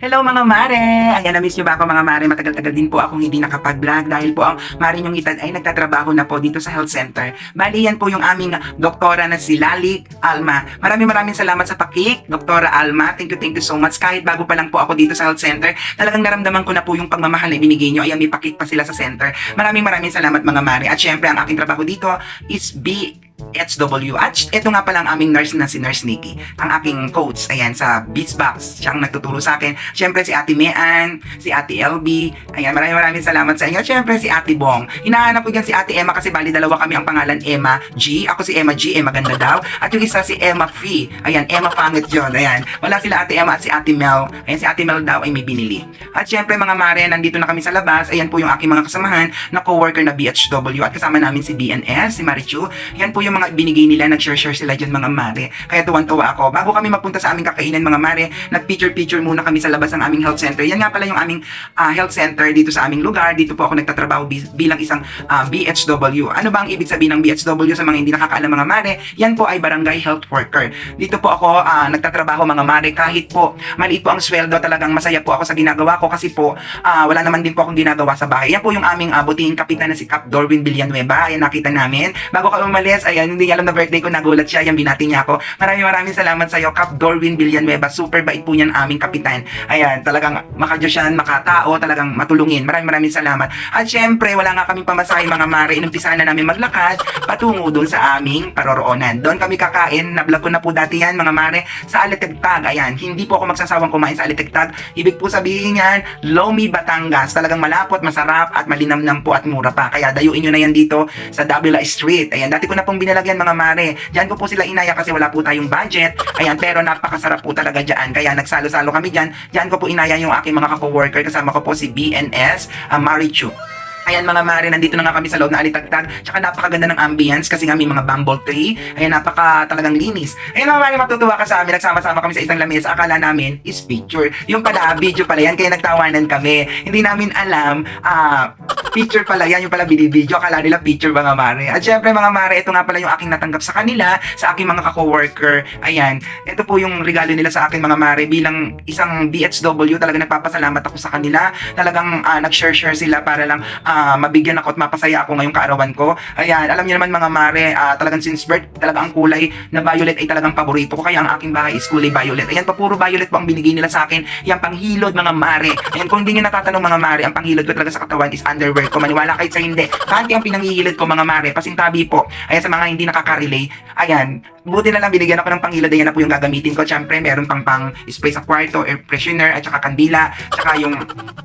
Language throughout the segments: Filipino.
Hello mga mare! Ayan, na-miss nyo ba ako mga mare? Matagal-tagal din po akong hindi nakapag-vlog dahil po ang mare nyong itad ay nagtatrabaho na po dito sa health center. Bali, yan po yung aming doktora na si Lalik Alma. Maraming maraming salamat sa pakik, Doktora Alma. Thank you, thank you so much. Kahit bago pa lang po ako dito sa health center, talagang naramdaman ko na po yung pagmamahal na binigay nyo. Ayan, may pakik pa sila sa center. Maraming maraming salamat mga mare. At syempre, ang aking trabaho dito is be HW. At ito nga pala ang aming nurse na si Nurse Nikki. Ang aking coach, ayan, sa Beats Box. Siya ang nagtuturo sa akin. Siyempre si Ate Mean, si Ate LB. Ayan, maraming maraming salamat sa inyo. Siyempre si Ate Bong. Hinahanap ko dyan si Ate Emma kasi bali dalawa kami ang pangalan Emma G. Ako si Emma G. Emma ganda daw. At yung isa si Emma Fee. Ayan, Emma Pangit yun. Ayan. Wala sila Ate Emma at si Ate Mel. Ayan, si Ate Mel daw ay may binili. At siyempre mga mare, nandito na kami sa labas. Ayan po yung aking mga kasamahan na co-worker na BHW. At kasama namin si BNS, si Marichu. Yan po yung mga binigay nila. Nag-share-share sila dyan mga mare. Kaya tuwan-tuwa ako. Bago kami magpunta sa aming kakainan mga mare, nag-picture-picture muna kami sa labas ng aming health center. Yan nga pala yung aming ah, health center dito sa aming lugar. Dito po ako nagtatrabaho bi- bilang isang ah, BHW. Ano ba ang ibig sabihin ng BHW sa mga hindi nakakaalam mga mare? Yan po ay barangay health worker. Dito po ako ah, nagtatrabaho mga mare kahit po maliit po ang sweldo talagang masaya po ako sa ginagawa ko kasi po ah, wala naman din po akong ginagawa sa bahay. Yan po yung aming uh, butihing kapitan na si Cap Dorwin Villanueva. Ayan nakita namin. Bago kami umalis, ayan hindi alam na birthday ko, nagulat siya. Ayan binati niya ako. Maraming maraming salamat sa iyo Cap Dorwin Villanueva. Super bait po niyan aming kapitan. Ayan, talagang makadyo siya, makatao, talagang matulungin. Maraming maraming salamat. At syempre, wala nga kaming pamasahe mga mare. Inumpisahan na namin maglakad patungo doon sa aming paroroonan. Doon kami kakain. Nablog ko na po dati yan mga mare sa Alitegtag. Ayan, hindi po ako magsasawang kumain sa Alitegtag. Ibig po sabihin yan, Lomi Batangas. Talagang malapot, masarap at malinamnam po at mura pa. Kaya dayuin nyo na yan dito sa Davila Street. Ayan, dati ko na pong binalagyan mga mare. Diyan ko po sila inaya kasi wala po tayong budget. Ayan, pero napakasarap po talaga dyan. Kaya nagsalo-salo kami dyan. Diyan ko po inaya yung aking mga ka-worker. Kasama ko po si BNS, uh, Marichu. Ayan mga mare, nandito na nga kami sa loob na alitagtag. Tsaka napakaganda ng ambience kasi nga may mga bumble tree. Ayan, napaka talagang linis. Ayan mga mare, matutuwa ka sa amin. Nagsama-sama kami sa isang lamesa. Akala namin is picture. Yung pala, video pala yan. Kaya nagtawanan kami. Hindi namin alam, ah, picture pala yan. Yung pala binibideo. Akala nila picture mga mare. At syempre mga mare, ito nga pala yung aking natanggap sa kanila, sa aking mga ka-coworker. Ayan, ito po yung regalo nila sa akin mga mare. Bilang isang BHW, talaga nagpapasalamat ako sa kanila. Talagang ah, nag-share-share sila para lang ah, mabigyan ako at mapasaya ako ngayong kaarawan ko. Ayan, alam niyo naman mga mare, ah, talagang since birth, talaga ang kulay na violet ay talagang paborito ko. Kaya ang aking bahay is kulay violet. Ayan, pa puro violet po ang binigay nila sa akin. Yan, panghilod mga mare. Ayan, kung hindi niyo natatanong mga mare, ang panghilod ko talaga sa katawan is underwear ko. Maniwala kahit sa hindi. Kanti ang pinanghihilod ko mga mare. Pasintabi po. Ayan, sa mga hindi nakaka-relay. Ayan, buti na lang binigyan ako ng panghilod. Ayan na po yung gagamitin ko. Siyempre, meron pang pang spray sa kwarto, air freshener, at saka kandila, tsaka yung,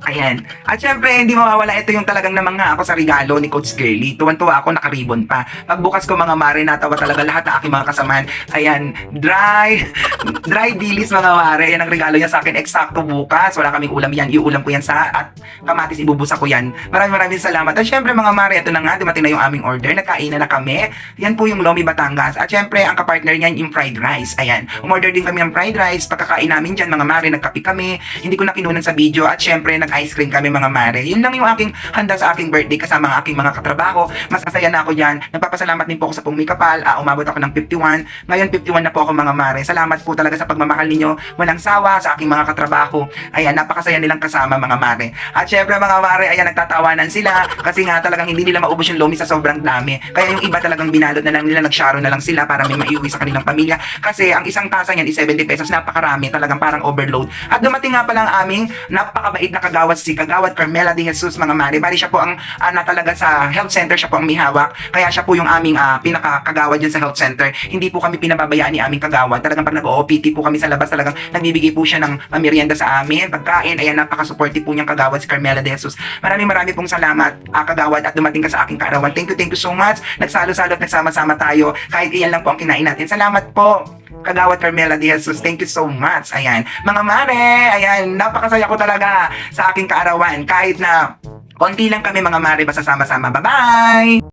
ayan. At siyempre, hindi mawawala ito yung talagang namanga ako sa regalo ni Coach Girly. Tuwan-tuwa ako, nakaribon pa. Pagbukas ko mga mare, natawa talaga lahat ng aking mga kasamahan. Ayan, dry, dry dilis mga mare. Yan ang regalo niya sa akin. Eksakto bukas. Wala kaming ulam yan. Iulam ko yan sa at kamatis ibubusa ko yan. Maraming maraming salamat. At syempre mga mare, ito na nga, dumating na yung aming order. Nagkainan na kami. Yan po yung Lomi Batangas. At syempre, ang kapartner niyan yung fried rice. Ayan. Umorder din kami ng fried rice. Pagkakain namin dyan, mga mare, nagkape kami. Hindi ko na kinunan sa video. At syempre, nag-ice cream kami mga mare. Yun lang yung aking handa sa aking birthday kasama ang aking mga katrabaho. Masasaya na ako dyan. Nagpapasalamat din po ako sa pumikapal. Ah, umabot ako ng 51. Ngayon, 51 na po ako mga mare. Salamat po talaga sa pagmamahal ninyo. Walang sawa sa aking mga katrabaho. Ayan, napakasaya nilang kasama mga mare. At syempre mga mare, ayan, nagtatawanan sila. Kasi nga talagang hindi nila maubos yung lomi sa sobrang dami. Kaya yung iba talagang binalot na lang nila, nagsharo na lang sila para may maiuwi sa kanilang pamilya. Kasi ang isang tasa niyan is 70 pesos. Napakarami. Talagang parang overload. At dumating nga pala ang aming napakabait na kagawad si Kagawad Carmela de Jesus mga mare. Bali siya po ang ah, na talaga sa health center, siya po ang may hawak. Kaya siya po yung aming ah, pinakakagawad dyan sa health center. Hindi po kami pinababayaan ni aming kagawad. Talagang pag nag-OPT po kami sa labas, talagang nagbibigay po siya ng merienda sa amin, pagkain. Ayan, napaka-supportive po niyang kagawad si Carmela de Jesus. Maraming maraming pong salamat, ah, kagawad, at dumating ka sa aking kaarawan. Thank you, thank you so much. Nagsalo-salo at nagsama-sama tayo. Kahit iyan lang po ang kinain natin. Salamat po. Kagawad Carmela de Jesus, thank you so much. Ayan, mga mare, ayan, napakasaya ko talaga sa aking kaarawan. Kahit na konti lang kami mga mare, basta sama-sama. Bye-bye!